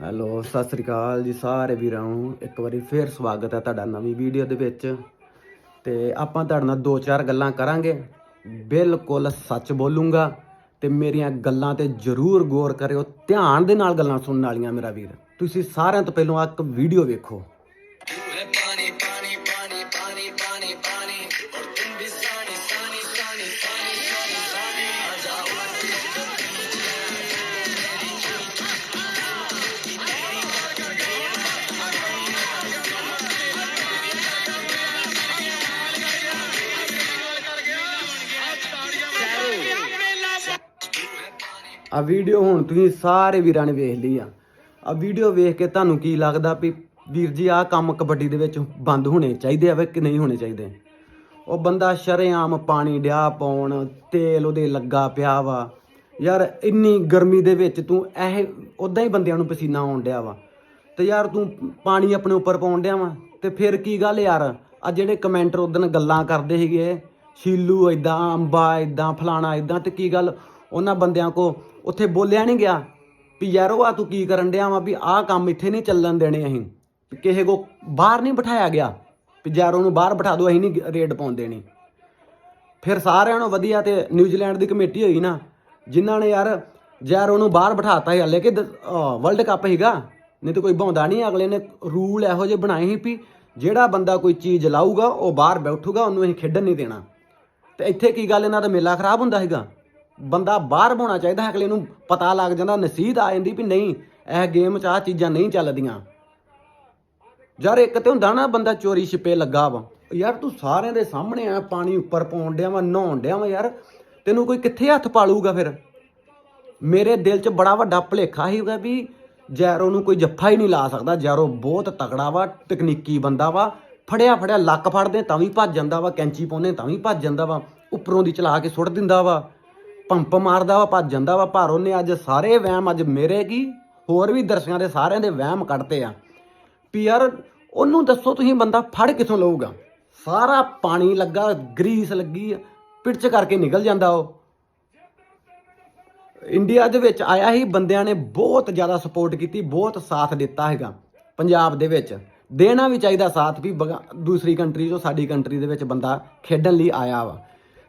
Hello, Sat Sri ਅਕਾਲ ਜੀ ਸਾਰੇ ਵੀਰਾਂ ਨੂੰ। ਇੱਕ ਵਾਰੀ ਫੇਰ ਸਵਾਗਤ ਹੈ ਤੁਹਾਡਾ ਨਵੀਂ ਵੀਡੀਓ ਦੇ ਵਿੱਚ। ਤੇ ਆਪਾਂ ਤੁਹਾਡੇ ਨਾਲ ਦੋ ਚਾਰ ਗੱਲਾਂ ਕਰਾਂਗੇ। ਬਿਲਕੁਲ ਸੱਚ ਬੋਲੂੰਗਾ ਤੇ ਮੇਰੀਆਂ ਗੱਲਾਂ ਤੇ ਜ਼ਰੂਰ ਗੌਰ ਕਰਿਓ। ਧਿਆਨ ਦੇ ਨਾਲ ਗੱਲਾਂ ਸੁਣਨ ਵਾਲੀਆਂ ਮੇਰਾ ਵੀਰ। ਤੁਸੀਂ ਸਾਰਿਆਂ ਤੋਂ ਪਹਿਲਾਂ ਇੱਕ ਵੀਡੀਓ ਵੇਖੋ। ਆ ਵੀਡੀਓ ਹੁਣ ਤੁਸੀਂ ਸਾਰੇ ਵੀਰਾਂ ਨੇ ਵੇਖ ਲਈ ਆ। ਆ ਵੀਡੀਓ ਵੇਖ ਕੇ ਤੁਹਾਨੂੰ ਕੀ ਲੱਗਦਾ ਵੀ ਵੀਰ ਜੀ, ਆਹ ਕੰਮ ਕਬੱਡੀ ਦੇ ਵਿੱਚ ਬੰਦ ਹੋਣੇ ਚਾਹੀਦੇ ਆ ਵੇ ਕਿ ਨਹੀਂ ਹੋਣੇ ਚਾਹੀਦੇ? ਉਹ ਬੰਦਾ ਸ਼ਰੇਆਮ ਪਾਣੀ ਡਿਆ ਪਾਉਣ, ਤੇਲ ਉਹਦੇ ਲੱਗਾ ਪਿਆ ਵਾ। ਯਾਰ ਇੰਨੀ ਗਰਮੀ ਦੇ ਵਿੱਚ ਤੂੰ ਇਹ ਉਦਾਂ ਹੀ ਬੰਦਿਆਂ ਨੂੰ ਪਸੀਨਾ ਆਉਣ ਡਿਆ ਵਾ। ਤੇ ਯਾਰ ਤੂੰ ਪਾਣੀ ਆਪਣੇ ਉੱਪਰ ਪਾਉਣ ਡਿਆ ਵਾ। ਤੇ ਫਿਰ ਕੀ ਗੱਲ ਯਾਰ? ਆ ਜਿਹੜੇ ਕਮੈਂਟਰ ਉਦੋਂ ਗੱਲਾਂ ਕਰਦੇ ਸੀਗੇ, ਸ਼ੀਲੂ ਇਦਾਂ ਅੰਬਾ ਇਦਾਂ ਫਲਾਣਾ ਇਦਾਂ ਤੇ ਕੀ ਗੱਲ ਉਹਨਾਂ ਬੰਦਿਆਂ ਕੋ ਉੱਥੇ ਬੋਲਿਆ ਨਹੀਂ ਗਿਆ ਵੀ ਯਾਰ ਉਹ ਆ ਤੂੰ ਕੀ ਕਰਨ ਡਿਆ ਵਾ ਵੀ ਆਹ ਕੰਮ ਇੱਥੇ ਨਹੀਂ ਚੱਲਣ ਦੇਣੇ ਅਸੀਂ। ਕਿਸੇ ਕੋ ਬਾਹਰ ਨਹੀਂ ਬਿਠਾਇਆ ਗਿਆ ਵੀ ਯਾਰ ਉਹਨੂੰ ਬਾਹਰ ਬਿਠਾ ਦਿਓ, ਅਸੀਂ ਨਹੀਂ ਰੇਡ ਪਾਉਣ ਦੇਣੀ। ਫਿਰ ਸਾਰਿਆਂ ਨੂੰ ਵਧੀਆ ਤੇ ਨਿਊਜ਼ੀਲੈਂਡ ਦੀ ਕਮੇਟੀ ਹੋਈ ਨਾ, ਜਿਨ੍ਹਾਂ ਨੇ ਯਾਰ ਯਾਰ ਉਹਨੂੰ ਬਾਹਰ ਬਿਠਾਤਾ ਸੀ ਹਲੇ ਕਿ ਵਰਲਡ ਕੱਪ ਸੀਗਾ, ਨਹੀਂ ਤਾਂ ਕੋਈ ਭਾਉਂਦਾ ਨਹੀਂ, ਅਗਲੇ ਨੇ ਰੂਲ ਇਹੋ ਜਿਹੇ ਬਣਾਏ ਸੀ ਵੀ ਜਿਹੜਾ ਬੰਦਾ ਕੋਈ ਚੀਜ਼ ਲਾਊਗਾ, ਉਹ ਬਾਹਰ ਬੈਠੂਗਾ, ਉਹਨੂੰ ਅਸੀਂ ਖੇਡਣ ਨਹੀਂ ਦੇਣਾ। ਤੇ ਇੱਥੇ ਕੀ ਗੱਲ, ਇਹਨਾਂ ਦਾ ਮੇਲਾ ਖਰਾਬ ਹੁੰਦਾ ਸੀਗਾ? ਬੰਦਾ ਬਾਹਰ ਹੋਣਾ ਚਾਹੀਦਾ ਅਗਲੇ ਨੂੰ ਪਤਾ ਲੱਗ ਜਾਂਦਾ, ਨਸੀਹਤ ਆ ਜਾਂਦੀ ਵੀ ਨਹੀਂ, ਇਹ ਗੇਮ 'ਚ ਆਹ ਚੀਜ਼ਾਂ ਨਹੀਂ ਚੱਲਦੀਆਂ। ਯਾਰ ਇੱਕ ਤੇ ਹੁੰਦਾ ਨਾ, ਬੰਦਾ ਚੋਰੀ ਛਿਪੇ ਲੱਗਾ ਵਾ। ਯਾਰ ਤੂੰ ਸਾਰਿਆਂ ਦੇ ਸਾਹਮਣੇ ਆ, ਪਾਣੀ ਉੱਪਰ ਪਾਉਣ ਡਿਆ ਵਾ, ਨਹਾਉਣ ਡਿਆ ਵਾ ਯਾਰ। ਤੈਨੂੰ ਕੋਈ ਕਿੱਥੇ ਹੱਥ ਪਾਲੂਗਾ ਫਿਰ? ਮੇਰੇ ਦਿਲ 'ਚ ਬੜਾ ਵੱਡਾ ਭੁਲੇਖਾ ਸੀਗਾ ਵੀ ਜੈਰੋ ਨੂੰ ਕੋਈ ਜੱਫਾ ਹੀ ਨਹੀਂ ਲਾ ਸਕਦਾ। ਜੈਰੋ ਬਹੁਤ ਤਕੜਾ ਵਾ, ਤਕਨੀਕੀ ਬੰਦਾ ਵਾ। ਫੜਿਆ ਫੜਿਆ ਲੱਕ ਫੜਦੇ ਤਾਂ ਵੀ ਭੱਜ ਜਾਂਦਾ ਵਾ, ਕੈਂਚੀ ਪਾਉਂਦੇ ਤਾਂ ਵੀ ਭੱਜ ਜਾਂਦਾ ਵਾ। ਉੱਪਰੋਂ ਦੀ ਚਲਾ ਕੇ ਸੁੱਟ ਦਿੰਦਾ ਵਾ। ਪੰਪ ਮਾਰਦਾ ਵਾ, ਭੱਜ ਜਾਂਦਾ ਵਾ, ਪਰ ਉਹਨੇ ਅੱਜ ਸਾਰੇ ਵਹਿਮ ਅੱਜ ਮੇਰੇ ਕੀ? ਹੋਰ ਵੀ ਦਰਸ਼ਕਾਂ ਦੇ ਸਾਰਿਆਂ ਦੇ ਵਹਿਮ ਕੱਢਤੇ ਆ। ਵੀ ਯਾਰ, ਉਹਨੂੰ ਦੱਸੋ ਤੁਸੀਂ ਬੰਦਾ ਫੜ ਕਿੱਥੋਂ ਲਊਗਾ? ਸਾਰਾ ਪਾਣੀ ਲੱਗਾ, ਗਰੀਸ ਲੱਗੀ ਪਿੜਚ ਕਰਕੇ ਨਿਕਲ ਜਾਂਦਾ ਉਹ। ਇੰਡੀਆ ਦੇ ਵਿੱਚ ਆਇਆ ਹੀ ਬੰਦਿਆਂ ਨੇ ਬਹੁਤ ਜ਼ਿਆਦਾ ਸਪੋਰਟ ਕੀਤੀ, ਬਹੁਤ ਸਾਥ ਦਿੱਤਾ ਹੈਗਾ, ਪੰਜਾਬ ਦੇ ਵਿੱਚ। ਦੇਣਾ ਵੀ ਚਾਹੀਦਾ ਸਾਥ ਵੀ, ਬਗਾ- ਦੂਸਰੀ ਕੰਟਰੀ ਤੋਂ ਸਾਡੀ ਕੰਟਰੀ ਦੇ ਵਿੱਚ ਬੰਦਾ ਖੇਡਣ ਲਈ ਆਇਆ ਵਾ।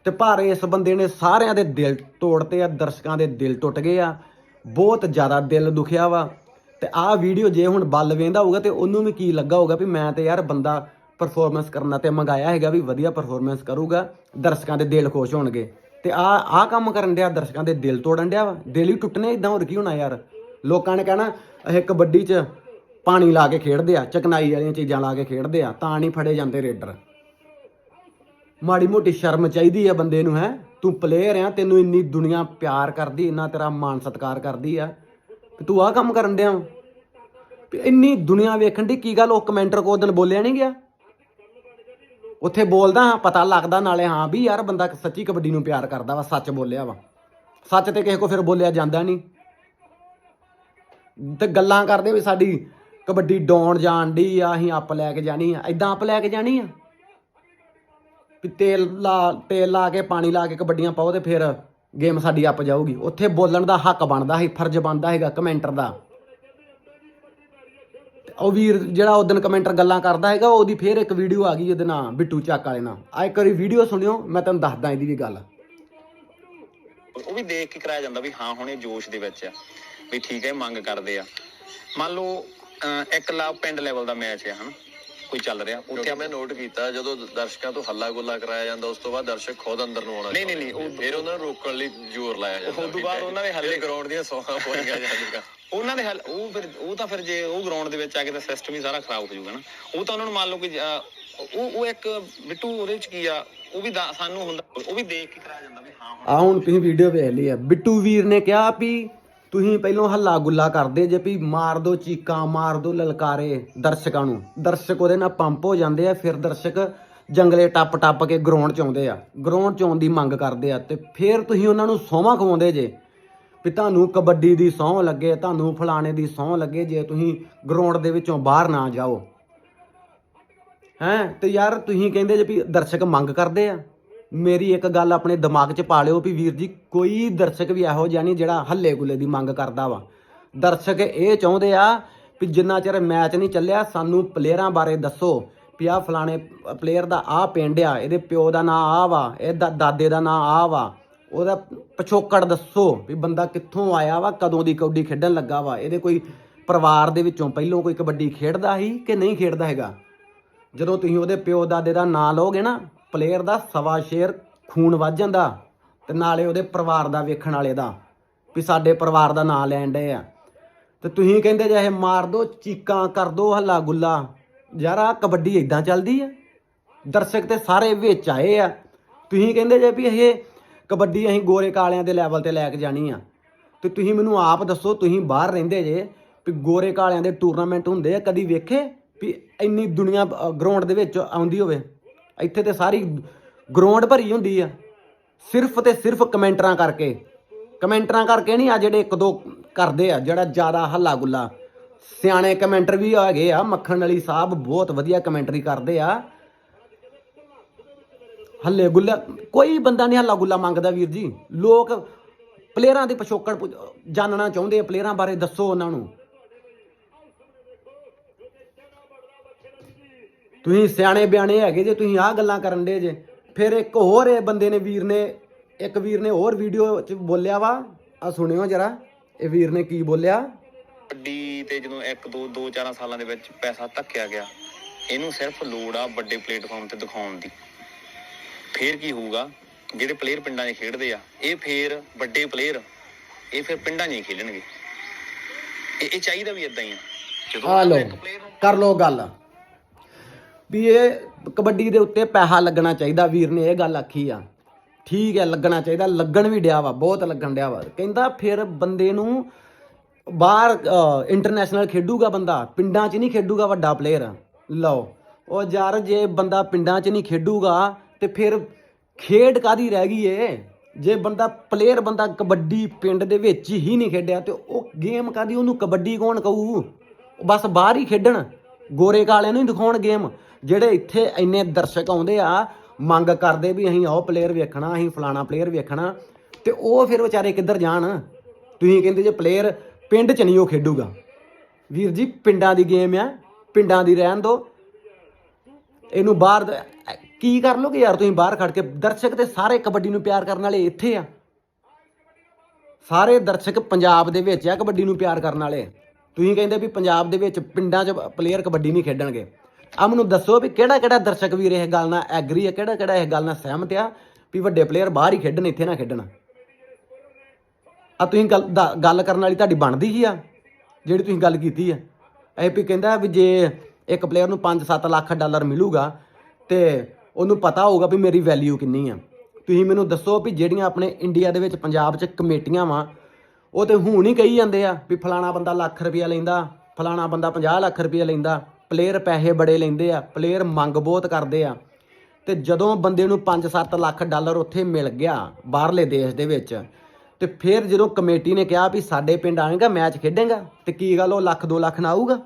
ਤੇ ਪਰ ਇਸ ਬੰਦੇ ਨੇ ਸਾਰਿਆਂ ਦੇ ਦਿਲ ਤੋੜਤੇ ਆ, ਦਰਸ਼ਕਾਂ ਦੇ ਦਿਲ ਟੁੱਟ ਗਏ ਆ, ਬਹੁਤ ਜ਼ਿਆਦਾ ਦਿਲ ਦੁਖਿਆ ਵਾ। ਤੇ ਆਹ ਵੀਡੀਓ ਜੇ ਹੁਣ ਬੱਲ ਵੇਂਦਾ ਹੋਊਗਾ ਤੇ ਉਹਨੂੰ ਵੀ ਕੀ ਲੱਗਾ ਹੋਊਗਾ ਵੀ ਮੈਂ ਤੇ ਯਾਰ ਬੰਦਾ ਪਰਫਾਰਮੈਂਸ ਕਰਨਾ ਤੇ ਮੰਗਾਇਆ ਹੈਗਾ ਵੀ ਵਧੀਆ ਪਰਫਾਰਮੈਂਸ ਕਰੂਗਾ, ਦਰਸ਼ਕਾਂ ਦੇ ਦਿਲ ਖੁਸ਼ ਹੋਣਗੇ। ਤੇ ਆ ਆ ਕੰਮ ਕਰਨ ਡਿਆ, ਦਰਸ਼ਕਾਂ ਦੇ ਦਿਲ ਤੋੜਨ ਡਿਆ ਵਾ। ਦਿਲ ਹੀ ਟੁੱਟਨੇ ਇਦਾਂ ਹੋਰ ਕੀ ਹੋਣਾ ਯਾਰ। ਲੋਕਾਂ ਨੇ ਕਹਿਣਾ, ਇਹ ਕਬੱਡੀ 'ਚ ਪਾਣੀ ਲਾ ਕੇ ਖੇਡਦੇ ਆ, ਚਕਨਾਈ ਵਾਲੀਆਂ ਚੀਜ਼ਾਂ ਲਾ ਕੇ ਖੇਡਦੇ ਆ, ਤਾਂ ਨਹੀਂ ਫੜੇ ਜਾਂਦੇ ਰੇਡਰ। ਮਾੜੀ ਮੋਟੀ ਸ਼ਰਮ ਚਾਹੀਦੀ ਆ ਬੰਦੇ ਨੂੰ, ਹੈ? ਤੂੰ ਪਲੇਅਰ ਆ, ਤੈਨੂੰ ਇੰਨੀ ਦੁਨੀਆ ਪਿਆਰ ਕਰਦੀ, ਇੰਨਾ ਤੇਰਾ ਮਾਣ ਸਤਿਕਾਰ ਕਰਦੀ ਆ। ਤੇ ਤੂੰ ਆਹ ਕੰਮ ਕਰਨ ਡਿਆ ਇੰਨੀ ਦੁਨੀਆ ਵੇਖਣ ਦੀ ਕੀ ਗੱਲ, ਉਹ ਕਮੈਂਟਰ ਕੋ ਦਿਨ ਬੋਲਿਆ ਨਹੀਂ ਗਿਆ? ਉੱਥੇ ਬੋਲਦਾ ਹਾਂ, ਪਤਾ ਲੱਗਦਾ ਨਾਲੇ ਹਾਂ ਵੀ ਯਾਰ ਬੰਦਾ ਸੱਚੀ ਕਬੱਡੀ ਨੂੰ ਪਿਆਰ ਕਰਦਾ ਵਾ, ਸੱਚ ਬੋਲਿਆ ਵਾ। ਸੱਚ ਤੇ ਕਿਸੇ ਕੋ ਫਿਰ ਬੋਲਿਆ ਜਾਂਦਾ ਨਹੀਂ ਤੇ ਗੱਲਾਂ ਕਰਦੇ ਵੀ ਸਾਡੀ ਕਬੱਡੀ ਡਾਉਣ ਜਾਣ ਦੀ ਆ, ਅਸੀਂ ਅੱਪ ਲੈ ਕੇ ਜਾਣੀ ਆ ਐਦਾਂ ਅੱਪ ਲੈ ਕੇ ਜਾਣੀ ਆ? ਵੀ ਤੇਲ ਲਾ ਤੇਲ ਲਾ ਕੇ, ਪਾਣੀ ਲਾ ਕੇ ਕਬੱਡੀਆਂ ਪਾਓ ਤੇ ਫਿਰ ਗੇਮ ਸਾਡੀ ਅੱਪ ਜਾਊਗੀ। ਉੱਥੇ ਬੋਲਣ ਦਾ ਹੱਕ ਬਣਦਾ ਸੀ, ਫਰਜ਼ ਬਣਦਾ ਹੈਗਾ ਕਮੈਂਟਰ ਦਾ। ਉਹ ਵੀਰ ਜਿਹੜਾ ਉਦੋਂ ਕਮੈਂਟਰ ਗੱਲਾਂ ਕਰਦਾ ਹੈਗਾ ਉਹਦੀ ਫੇਰ ਇੱਕ ਵੀਡੀਓ ਆ ਗਈ ਉਹਦੇ ਨਾਲ, ਬਿੱਟੂ ਚੱਕ ਵਾਲੇ ਨਾਲ। ਆ ਇੱਕ ਵਾਰੀ ਵੀਡੀਓ ਸੁਣਿਓ, ਮੈਂ ਤੁਹਾਨੂੰ ਦੱਸਦਾ ਇਹਦੀ ਵੀ ਗੱਲ। ਉਹ ਵੀ ਦੇਖ ਕੇ ਕਰਾਇਆ ਜਾਂਦਾ ਵੀ ਹਾਂ, ਹੁਣ ਇਹ ਜੋਸ਼ ਦੇ ਵਿੱਚ ਆ, ਵੀ ਠੀਕ ਹੈ, ਮੰਗ ਕਰਦੇ ਆ। ਮੰਨ ਲਓ ਇੱਕ ਲਾ, ਪਿੰਡ ਲੈਵਲ ਦਾ ਮੈਚ ਹੈ ਹਨਾ? ਕੋਈ ਚੱਲ ਰਿਹਾ? ਉੱਥੇ ਮੈਂ ਨੋਟ ਕੀਤਾ ਜਦੋਂ ਦਰਸ਼ਕਾਂ ਤੋਂ ਹੱਲਾ ਗੁੱਲਾ ਕਰਾਇਆ ਜਾਂਦਾ ਉਸ ਤੋਂ ਬਾਅਦ ਦਰਸ਼ਕ ਖੁਦ ਅੰਦਰ ਨੂੰ ਆਉਣਾ ਨਹੀਂ, ਨਹੀਂ, ਨਹੀਂ। ਫਿਰ ਉਹਨਾਂ ਨੂੰ ਰੋਕਣ ਲਈ ਜ਼ੋਰ ਲਾਇਆ ਜਾਂਦਾ। ਉਸ ਤੋਂ ਬਾਅਦ ਉਹਨਾਂ ਦੇ ਹੱਲੇ- ਗਰਾਊਂਡ ਦੀਆਂ ਸੌਹਾਂ ਪੋਈਆਂ ਜਾਂਦੀਆਂ ਉਹਨਾਂ ਦੇ ਹੱਲ ਉਹ ਫਿਰ ਉਹ ਤਾਂ ਫਿਰ ਜੇ ਉਹ ਗਰਾਊਂਡ ਦੇ ਵਿੱਚ ਆ ਕੇ ਤਾਂ ਸਿਸਟਮ ਹੀ ਸਾਰਾ ਖਰਾਬ ਹੋ ਜਾਊਗਾ ਨਾ। ਉਹ ਤਾਂ ਉਹਨਾਂ ਨੂੰ ਮੰਨ ਲਓ ਕਿ ਉਹ ਉਹ ਇੱਕ ਬਿੱਟੂ ਉਹਦੇ ਚ ਕੀ ਆ ਉਹ ਵੀ ਸਾਨੂੰ ਹੁੰਦਾ ਉਹ ਵੀ ਦੇਖ ਕੇ ਕਰਾਇਆ ਜਾਂਦਾ ਵੀ ਹਾਂ ਹੁਣ ਆ ਹੁਣ ਤੁਸੀਂ ਵੀਡੀਓ ਵੇਖ ਲਈ ਆ। ਬਿੱਟੂ ਵੀਰ ਨੇ ਕਿਹਾ ਵੀ ਤੁਸੀਂ ਪਹਿਲਾਂ ਹੱਲਾ ਗੁੱਲਾ ਕਰਦੇ ਜੇ ਵੀ ਮਾਰ ਦੋ ਚੀਕਾਂ, ਮਾਰ ਦੋ ਲਲਕਾਰੇ ਦਰਸ਼ਕਾਂ ਨੂੰ। ਦਰਸ਼ਕ ਉਹਦੇ ਨਾਲ ਪੰਪ ਹੋ ਜਾਂਦੇ ਆ, ਫਿਰ ਦਰਸ਼ਕ ਜੰਗਲੇ ਟੱਪ ਟੱਪ ਕੇ ਗਰਾਊਂਡ ਚ ਆਉਂਦੇ ਆ। ਗਰਾਊਂਡ ਚ ਆਉਣ ਦੀ ਮੰਗ ਕਰਦੇ ਆ ਤੇ ਫਿਰ ਤੁਸੀਂ ਉਹਨਾਂ ਨੂੰ ਸੌਂਹਾਂ ਖਵਾਉਂਦੇ ਜੇ ਵੀ ਤੁਹਾਨੂੰ ਕਬੱਡੀ ਦੀ ਸਹੁੰ ਲੱਗੇ, ਤੁਹਾਨੂੰ ਫਲਾਣੇ ਦੀ ਸਹੁੰ ਲੱਗੇ ਜੇ ਤੁਸੀਂ ਗਰਾਊਂਡ ਦੇ ਵਿੱਚੋਂ ਬਾਹਰ ਨਾ ਜਾਓ। ਹੈਂ? ਤੇ ਯਾਰ ਤੁਸੀਂ ਕਹਿੰਦੇ ਜੇ ਵੀ ਦਰਸ਼ਕ ਮੰਗ ਕਰਦੇ ਆ। ਮੇਰੀ ਇੱਕ ਗੱਲ ਆਪਣੇ ਦਿਮਾਗ 'ਚ ਪਾ ਲਿਓ ਵੀ ਵੀਰ ਜੀ, ਕੋਈ ਦਰਸ਼ਕ ਵੀ ਇਹੋ ਜਿਹਾ ਨਹੀਂ ਜਿਹੜਾ ਹੱਲੇ ਗੁੱਲੇ ਦੀ ਮੰਗ ਕਰਦਾ ਵਾ। ਦਰਸ਼ਕ ਇਹ ਚਾਹੁੰਦੇ ਆ ਵੀ ਜਿੰਨਾ ਚਿਰ ਮੈਚ ਨਹੀਂ ਚੱਲਿਆ, ਸਾਨੂੰ ਪਲੇਅਰਾਂ ਬਾਰੇ ਦੱਸੋ ਵੀ ਆਹ ਫਲਾਣੇ ਪਲੇਅਰ ਦਾ ਆਹ ਪਿੰਡ ਆ, ਇਹਦੇ ਪਿਓ ਦਾ ਨਾਂ ਆ ਵਾ, ਇਹ ਦਾ, ਦਾਦੇ ਦਾ ਨਾਂ ਆ ਵਾ। ਉਹਦਾ ਪਿਛੋਕੜ ਦੱਸੋ ਵੀ ਬੰਦਾ ਕਿੱਥੋਂ ਆਇਆ ਵਾ, ਕਦੋਂ ਦੀ ਕਬੱਡੀ ਖੇਡਣ ਲੱਗਾ ਵਾ। ਇਹਦੇ ਕੋਈ ਪਰਿਵਾਰ ਦੇ ਵਿੱਚੋਂ ਪਹਿਲੋਂ ਕੋਈ ਕਬੱਡੀ ਖੇਡਦਾ ਸੀ ਕਿ ਨਹੀਂ ਖੇਡਦਾ ਹੈਗਾ? ਜਦੋਂ ਤੁਸੀਂ ਉਹਦੇ ਪਿਓ ਦਾਦੇ ਦਾ ਨਾਂ ਲਓਗੇ ਨਾ ਪਲੇਅਰ ਦਾ ਸਵਾ ਸ਼ੇਰ ਖੂਨ ਵੱਜ ਜਾਂਦਾ ਤੇ ਨਾਲੇ ਉਹਦੇ ਪਰਿਵਾਰ ਦਾ ਵੇਖਣ ਵਾਲੇ ਦਾ ਵੀ ਸਾਡੇ ਪਰਿਵਾਰ ਦਾ ਨਾਂ ਲੈਣ ਡਏ ਆ। ਤੇ ਤੁਸੀਂ ਕਹਿੰਦੇ ਜੇ ਇਹ ਮਾਰ ਦੋ, ਚੀਕਾਂ ਕਰ ਦੋ, ਹੱਲਾ ਗੁੱਲਾ। ਯਾਰ ਆਹ ਕਬੱਡੀ ਇਦਾਂ ਚੱਲਦੀ ਆ। ਦਰਸ਼ਕ ਤੇ ਸਾਰੇ ਵਿੱਚ ਆਏ ਆ। ਤੁਸੀਂ ਕਹਿੰਦੇ ਜੇ ਵੀ ਇਹ ਕਬੱਡੀ ਅਸੀਂ ਗੋਰੇ ਕਾਲਿਆਂ ਦੇ ਲੈਵਲ ਤੇ ਲੈ ਕੇ ਜਾਣੀ ਆ। ਤੇ ਤੁਸੀਂ ਮੈਨੂੰ ਆਪ ਦੱਸੋ, ਤੁਸੀਂ ਬਾਹਰ ਰਹਿੰਦੇ ਜੇ ਵੀ ਗੋਰੇ ਕਾਲਿਆਂ ਦੇ ਟੂਰਨਾਮੈਂਟ ਹੁੰਦੇ ਆ, ਕਦੀ ਵੇਖੇ ਵੀ ਇੰਨੀ ਦੁਨੀਆ ਗਰਾਊਂਡ ਦੇ ਵਿੱਚ ਆਉਂਦੀ ਹੋਵੇ? ਇੱਥੇ ਤੇ ਸਾਰੀ ਗਰਾਊਂਡ ਭਰੀ ਹੁੰਦੀ ਆ। ਸਿਰਫ ਤੇ ਸਿਰਫ ਕਮੈਂਟਰਾਂ ਕਰਕੇ। ਕਮੈਂਟਰਾਂ ਕਰਕੇ ਨਹੀਂ, ਆ ਜਿਹੜੇ ਇੱਕ ਦੋ ਕਰਦੇ ਆ, ਜਿਹੜਾ ਜ਼ਿਆਦਾ ਹੱਲਾ ਗੁੱਲਾ ਸਿਆਣੇ ਕਮੈਂਟਰ ਵੀ ਹੈਗੇ ਆ, ਮੱਖਣ ਅਲੀ ਸਾਹਿਬ ਬਹੁਤ ਵਧੀਆ ਕਮੈਂਟਰੀ ਕਰਦੇ ਆ। ਹੱਲੇ ਗੁੱਲਾ ਕੋਈ ਬੰਦਾ ਨਹੀਂ ਹੱਲਾ ਗੁੱਲਾ ਮੰਗਦਾ ਵੀਰ ਜੀ। ਲੋਕ ਪਲੇਅਰਾਂ ਦੇ ਪਿਛੋਕੜ ਪੁ- ਜਾਣਨਾ ਚਾਹੁੰਦੇ ਆ, ਪਲੇਅਰਾਂ ਬਾਰੇ ਦੱਸੋ ਉਹਨਾਂ ਨੂੰ। ਤੁਸੀਂ ਸਿਆਣੇ ਬਿਆਣੇ ਹੈਗੇ ਜੇ ਤੁਸੀਂ ਆਹ ਗੱਲਾਂ ਕਰਨ ਦੇ ਜੇ। ਫਿਰ ਇੱਕ ਹੋਰ ਇਹ ਬੰਦੇ ਨੇ ਵੀਰ ਨੇ ਇੱਕ ਵੀਰ ਨੇ ਹੋਰ ਵੀਡੀਓ ਚ ਬੋਲਿਆ ਵਾ। ਆ ਸੁਣਿਓ ਜਰਾ ਇਹ ਵੀਰ ਨੇ ਕੀ ਬੋਲਿਆ? ਕਬੱਡੀ ਤੇ ਜਦੋਂ 1 2 2 4 ਸਾਲਾਂ ਦੇ ਵਿੱਚ ਪੈਸਾ ਧੱਕਿਆ ਗਿਆ ਇਹਨੂੰ ਸਿਰਫ ਲੋੜ ਆ ਵੱਡੇ ਪਲੇਟਫਾਰਮ ਤੇ ਦਿਖਾਉਣ ਦੀ। ਫੇਰ ਕੀ ਹੋਊਗਾ? ਜਿਹੜੇ ਪਲੇਅਰ ਪਿੰਡਾਂ 'ਚ ਖੇਡਦੇ ਆ ਇਹ ਫੇਰ ਵੱਡੇ ਪਲੇਅਰ ਇਹ ਫਿਰ ਪਿੰਡਾਂ 'ਚ ਹੀ ਖੇਡਣਗੇ। ਇਹ ਚਾਹੀਦਾ ਵੀ ਇਦਾਂ ਹੀ ਆ। ਜਦੋਂ ਕਰ ਲੋ ਗੱਲ। ਵੀ ਇਹ ਕਬੱਡੀ ਦੇ ਉੱਤੇ ਪੈਸਾ ਲੱਗਣਾ ਚਾਹੀਦਾ, ਵੀਰ ਨੇ ਇਹ ਗੱਲ ਆਖੀ ਆ। ਠੀਕ ਹੈ, ਲੱਗਣਾ ਚਾਹੀਦਾ, ਲੱਗਣ ਵੀ ਡਿਆ ਵਾ, ਬਹੁਤ ਲੱਗਣ ਡਿਆ ਵਾ। ਕਹਿੰਦਾ ਫਿਰ ਬੰਦੇ ਨੂੰ ਬਾਹਰ ਇੰਟਰਨੈਸ਼ਨਲ ਖੇਡੂਗਾ ਬੰਦਾ, ਪਿੰਡਾਂ 'ਚ ਨਹੀਂ ਖੇਡੂਗਾ ਵੱਡਾ ਪਲੇਅਰ ਲਓ, ਉਹ ਯਾਰ ਜੇ ਬੰਦਾ ਪਿੰਡਾਂ 'ਚ ਨਹੀਂ ਖੇਡੂਗਾ ਤੇ ਫਿਰ ਖੇਡ ਕਾਦੀ ਰਹਿ ਗਈ ਏ? ਜੇ ਬੰਦਾ ਪਲੇਅਰ ਬੰਦਾ ਕਬੱਡੀ ਪਿੰਡ ਦੇ ਵਿੱਚ ਹੀ ਨਹੀਂ ਖੇਡਿਆ ਤੇ ਉਹ ਗੇਮ ਕਾਦੀ ਉਹਨੂੰ ਕਬੱਡੀ ਕੌਣ ਕਹੂ? ਬਸ ਬਾਹਰ ਹੀ ਖੇਡਣ। ਗੋਰੇ ਕਾਲਿਆਂ ਨੂੰ ਹੀ ਦਿਖਾਉਣ ਗੇਮ ਜਿਹੜੇ ਇੱਥੇ ਇੰਨੇ ਦਰਸ਼ਕ ਆਉਂਦੇ ਆ, ਮੰਗ ਕਰਦੇ ਵੀ ਅਸੀਂ ਉਹ ਪਲੇਅਰ ਵੇਖਣਾ, ਅਸੀਂ ਫਲਾਣਾ ਪਲੇਅਰ ਵੇਖਣਾ, ਤੇ ਉਹ ਫਿਰ ਵਿਚਾਰੇ ਕਿੱਧਰ ਜਾਣ? ਤੁਸੀਂ ਕਹਿੰਦੇ ਜੇ ਪਲੇਅਰ ਪਿੰਡ 'ਚ ਨਹੀਂ ਉਹ ਖੇਡੂਗਾ। ਵੀਰ ਜੀ, ਪਿੰਡਾਂ ਦੀ ਗੇਮ ਆ, ਪਿੰਡਾਂ ਦੀ ਰਹਿਣ ਦੋ। ਇਹਨੂੰ ਬਾਹਰ ਕੀ ਕਰ ਲੋਗੇ ਯਾਰ ਤੁਸੀਂ ਬਾਹਰ ਖੜ ਕੇ? ਦਰਸ਼ਕ ਤੇ ਸਾਰੇ ਕਬੱਡੀ ਨੂੰ ਪਿਆਰ ਕਰਨ ਵਾਲੇ ਇੱਥੇ ਆ। ਸਾਰੇ ਦਰਸ਼ਕ ਪੰਜਾਬ ਦੇ ਵਿੱਚ ਆ ਕਬੱਡੀ ਨੂੰ ਪਿਆਰ ਕਰਨ ਵਾਲੇ। ਤੁਸੀਂ ਕਹਿੰਦੇ ਵੀ ਪੰਜਾਬ ਦੇ ਵਿੱਚ ਪਿੰਡਾਂ 'ਚ ਪਲੇਅਰ ਕਬੱਡੀ ਨਹੀਂ ਖੇਡਣਗੇ। ਆ ਮੈਨੂੰ ਦੱਸੋ ਵੀ ਕਿਹੜਾ ਕਿਹੜਾ ਦਰਸ਼ਕ ਵੀਰ ਇਹ ਗੱਲ ਨਾਲ ਐਗਰੀ ਹੈ ਕਿਹੜਾ ਕਿਹੜਾ ਇਹ ਗੱਲ ਨਾਲ ਸਹਿਮਤ ਆ ਵੀ ਵੱਡੇ ਪਲੇਅਰ ਬਾਹਰ ਹੀ ਖੇਡਣ, ਇੱਥੇ ਨਾ ਖੇਡਣ? ਆ ਤੁਸੀਂ ਗੱਲ ਦਾ- ਗੱਲ ਕਰਨ ਵਾਲੀ ਤੁਹਾਡੀ ਬਣਦੀ ਹੀ ਆ, ਜਿਹੜੀ ਤੁਸੀਂ ਗੱਲ ਕੀਤੀ ਆ। ਇਹ ਵੀ ਕਹਿੰਦਾ ਵੀ ਜੇ ਇੱਕ ਪਲੇਅਰ ਨੂੰ 5-7 ਲੱਖ ਡਾਲਰ ਮਿਲੂਗਾ ਤੇ ਉਹਨੂੰ ਪਤਾ ਹੋਊਗਾ ਵੀ ਮੇਰੀ ਵੈਲਿਊ ਕਿੰਨੀ ਆ। ਤੁਸੀਂ ਮੈਨੂੰ ਦੱਸੋ ਵੀ ਜਿਹੜੀਆਂ ਆਪਣੇ ਇੰਡੀਆ ਦੇ ਵਿੱਚ ਪੰਜਾਬ 'ਚ ਕਮੇਟੀਆਂ ਵਾ, ਉਹ ਤੇ ਹੁਣ ਹੀ ਕਹੀ ਜਾਂਦੇ ਆ ਵੀ ਫਲਾਣਾ ਬੰਦਾ ਲੱਖ ਰੁਪਇਆ ਲੈਂਦਾ, ਫਲਾਣਾ ਬੰਦਾ 50 ਲੱਖ ਰੁਪਇਆ ਲੈਂਦਾ। ਪਲੇਅਰ ਪੈਸੇ ਬੜੇ ਲੈਂਦੇ ਆ ਪਲੇਅਰ ਮੰਗ ਬਹੁਤ ਕਰਦੇ ਆ। ਤੇ ਜਦੋਂ ਬੰਦੇ ਨੂੰ 5-7 ਲੱਖ ਡਾਲਰ ਉੱਥੇ ਮਿਲ ਗਿਆ ਬਾਹਰਲੇ ਦੇਸ਼ ਦੇ ਵਿੱਚ, ਤੇ ਫਿਰ ਜਦੋਂ ਕਮੇਟੀ ਨੇ ਕਿਹਾ ਵੀ ਸਾਡੇ ਪਿੰਡ ਆਏਗਾ, ਮੈਚ ਖੇਡੇਗਾ, ਤੇ ਕੀ ਗੱਲ ਉਹ ਲੱਖ 2 ਲੱਖ ਨਾ ਆਊਗਾ?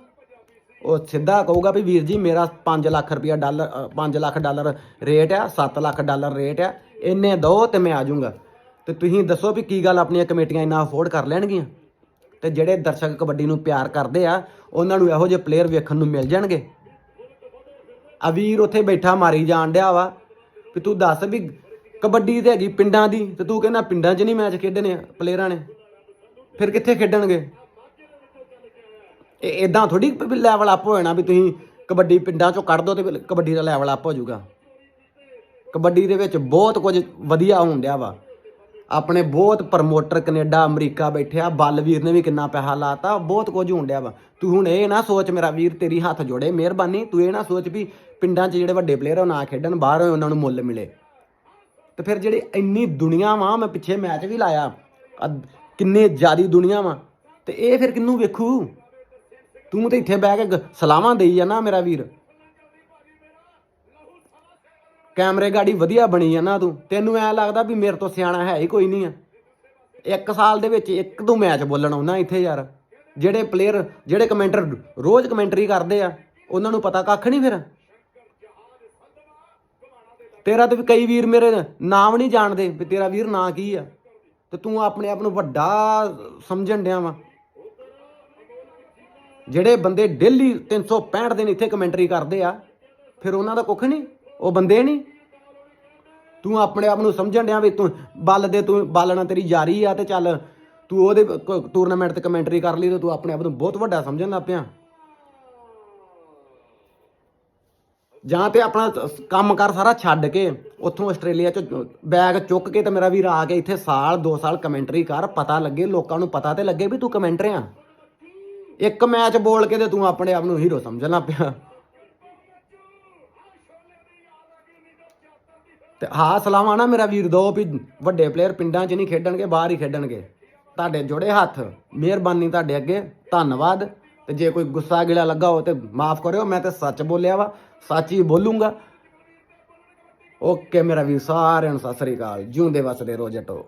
ਉਹ ਸਿੱਧਾ ਕਹੂਗਾ ਵੀ ਵੀਰ ਜੀ ਮੇਰਾ 5 ਲੱਖ ਰੁਪਇਆ ਡਾਲਰ 5 ਲੱਖ ਡਾਲਰ ਰੇਟ ਆ 7 ਲੱਖ ਡਾਲਰ ਰੇਟ ਆ, ਇੰਨੇ ਦੋ ਤੇ ਮੈਂ ਆ ਜਾਊਂਗਾ। ਤੇ ਤੁਸੀਂ ਦੱਸੋ ਵੀ ਕੀ ਗੱਲ ਆਪਣੀਆਂ ਕਮੇਟੀਆਂ ਇੰਨਾ ਅਫੋਰਡ ਕਰ ਲੈਣਗੀਆਂ? ਤੇ ਜਿਹੜੇ ਦਰਸ਼ਕ ਕਬੱਡੀ ਨੂੰ ਪਿਆਰ ਕਰਦੇ ਆ, ਉਹਨਾਂ ਨੂੰ ਇਹੋ ਜਿਹੇ ਪਲੇਅਰ ਵੇਖਣ ਨੂੰ ਮਿਲ ਜਾਣਗੇ। ਆ ਵੀਰ ਉੱਥੇ ਬੈਠਾ ਮਾਰੀ ਜਾਣ ਡਿਆ ਵਾ, ਵੀ ਤੂੰ ਦੱਸ ਵੀ ਕਬੱਡੀ ਤੇ ਹੈਗੀ ਪਿੰਡਾਂ ਦੀ, ਤੇ ਤੂੰ ਕਹਿੰਦਾ ਪਿੰਡਾਂ 'ਚ ਨਹੀਂ ਮੈਚ ਖੇਡਣੇ ਪਲੇਅਰਾਂ ਨੇ ਫਿਰ ਕਿੱਥੇ ਖੇਡਣਗੇ? ਇਹ ਇਦਾਂ ਥੋੜੀ ਲੈਵਲ ਅਪ ਹੋ ਜਾਣਾ ਵੀ ਤੁਸੀਂ ਕਬੱਡੀ ਪਿੰਡਾਂ 'ਚੋਂ ਕੱਢ ਦੋ ਤੇ ਕਬੱਡੀ ਦਾ ਲੈਵਲ ਅਪ ਹੋ ਜਾਊਗਾ। ਕਬੱਡੀ ਦੇ ਵਿੱਚ ਬਹੁਤ ਕੁਝ ਵਧੀਆ ਹੋਣ ਡਿਆ ਵਾ। ਆਪਣੇ ਬਹੁਤ ਪ੍ਰਮੋਟਰ ਕੈਨੇਡਾ, ਅਮਰੀਕਾ ਬੈਠਿਆ, ਬਲਵੀਰ ਨੇ ਵੀ ਕਿੰਨਾ ਪੈਸਾ ਲਾਤਾ, ਬਹੁਤ ਕੁਝ ਹੋਣ ਡਿਆ ਵਾ। ਤੂੰ ਹੁਣ ਇਹ ਨਾ ਸੋਚ ਮੇਰਾ ਵੀਰ, ਤੇਰੀ ਹੱਥ ਜੋੜੇ, ਮਿਹਰਬਾਨੀ। ਤੂੰ ਇਹ ਨਾ ਸੋਚ ਵੀ ਪਿੰਡਾਂ 'ਚ ਜਿਹੜੇ ਵੱਡੇ ਪਲੇਅਰ ਉਹ ਨਾ ਖੇਡਣ, ਬਾਹਰ ਉਹਨਾਂ ਨੂੰ ਮੁੱਲ ਮਿਲੇ। ਤੇ ਫਿਰ ਜਿਹੜੀ ਇੰਨੀ ਦੁਨੀਆ ਵਾ, ਮੈਂ ਪਿੱਛੇ ਮੈਚ ਵੀ ਲਾਇਆ। ਕਿੰਨੇ ਜ਼ਿਆਦੀ ਦੁਨੀਆ ਵਾ। ਤੇ ਇਹ ਫਿਰ ਕਿੰਨੂੰ ਵੇਖੂ? ਤੂੰ ਤੇ ਇੱਥੇ ਬਹਿ ਕੇ ਗ- ਸਲਾਹਾਂ ਦੇਈ ਜਾਣਾ ਮੇਰਾ ਵੀਰ। ਕੈਮਰੇ ਗਾੜੀ ਵਧੀਆ ਬਣੀ ਆ ਨਾ ਤੂੰ। ਤੈਨੂੰ ਐ ਲੱਗਦਾ ਵੀ ਮੇਰੇ ਤੋਂ ਸਿਆਣਾ ਹੈ ਹੀ ਕੋਈ ਨਹੀਂ ਆ। ਇੱਕ ਸਾਲ ਦੇ ਵਿੱਚ ਇੱਕ ਦੋ ਮੈਚ ਬੋਲਣ ਆਉਣਾ ਇੱਥੇ ਯਾਰ। ਜਿਹੜੇ ਪਲੇਅਰ ਜਿਹੜੇ ਕਮੈਂਟਰ ਰੋਜ਼ ਕਮੈਂਟਰੀ ਕਰਦੇ ਆ, ਉਹਨਾਂ ਨੂੰ ਪਤਾ ਕੱਖ ਨਹੀਂ ਫਿਰ। ਤੇਰਾ ਤੇ ਵੀ ਕਈ ਵੀਰ ਮੇਰੇ ਨਾਮ ਨਹੀਂ ਜਾਣਦੇ ਵੀ ਤੇਰਾ ਵੀਰ ਨਾਂ ਕੀ ਆ। ਤੇ ਤੂੰ ਆਪਣੇ ਆਪ ਨੂੰ ਵੱਡਾ ਸਮਝਣ ਡਿਆ ਵਾ। ਜਿਹੜੇ ਬੰਦੇ ਡੇਲੀ 365 ਦਿਨ ਇੱਥੇ ਕਮੈਂਟਰੀ ਕਰਦੇ ਆ, ਫਿਰ ਉਹਨਾਂ ਦਾ ਕੁੱਖ ਨਹੀਂ? ਉਹ ਬੰਦੇ ਨਹੀਂ। ਤੂੰ ਆਪਣੇ ਆਪ ਨੂੰ ਸਮਝਣ ਡਿਆ ਵੀ ਤੂੰ ਬੱਲ ਦੇ ਤੂੰ ਬਾਲਣਾ ਤੇਰੀ ਯਾਰੀ ਆ ਤੇ ਚੱਲ ਤੂੰ ਉਹਦੇ ਟੂਰਨਾਮੈਂਟ ਤੇ ਕਮੈਂਟਰੀ ਕਰ ਲਈ ਤੇ ਤੂੰ ਆਪਣੇ ਆਪ ਨੂੰ ਬਹੁਤ ਵੱਡਾ ਸਮਝਣ ਲੱਗ ਪਿਆ। ਜਾਂ ਤੇ ਆਪਣਾ ਕੰਮ ਕਰ ਸਾਰਾ ਛੱਡ ਕੇ ਉੱਥੋਂ ਆਸਟ੍ਰੇਲੀਆ ਚ ਬੈਗ ਚੁੱਕ ਕੇ ਤੇ ਮੇਰਾ ਵੀਰ ਆ ਕੇ ਇੱਥੇ ਸਾਲ 2 ਸਾਲ ਕਮੈਂਟਰੀ ਕਰ, ਪਤਾ ਲੱਗੇ, ਲੋਕਾਂ ਨੂੰ ਪਤਾ ਤੇ ਲੱਗੇ ਵੀ ਤੂੰ ਕਮੈਂਟਰ ਆ। ਇੱਕ ਮੈਚ ਬੋਲ ਕੇ ਤੇ ਤੂੰ ਆਪਣੇ ਆਪ ਨੂੰ ਹੀਰੋ ਸਮਝਣਾ ਪਿਆ। ਤੇ ਹਾਂ, ਸਲਾਮਾਂ ਨਾ ਮੇਰਾ ਵੀਰ ਦੋ ਵੀ ਵੱਡੇ ਪਲੇਅਰ ਪਿੰਡਾਂ 'ਚ ਨਹੀਂ ਖੇਡਣਗੇ, ਬਾਹਰ ਹੀ ਖੇਡਣਗੇ। ਤੁਹਾਡੇ ਜੋੜੇ ਹੱਥ, ਮਿਹਰਬਾਨੀ ਤੁਹਾਡੇ ਅੱਗੇ, ਧੰਨਵਾਦ। ਤੇ ਜੇ ਕੋਈ ਗੁੱਸਾ ਗਿਲਾ ਲੱਗਾ ਹੋ ਤੇ ਮਾਫ ਕਰਿਓ, ਮੈਂ ਤੇ ਸੱਚ ਬੋਲਿਆ ਵਾ, ਸੱਚ ਹੀ ਬੋਲੂੰਗਾ। ਓਕੇ, ਮੇਰਾ ਵੀਰ, ਸਾਰਿਆਂ ਨੂੰ ਸਤਿ ਸ੍ਰੀ ਅਕਾਲ। ਜਿਉਂਦੇ ਵਸਦੇ ਰਹੋ ਜੱਟੋ।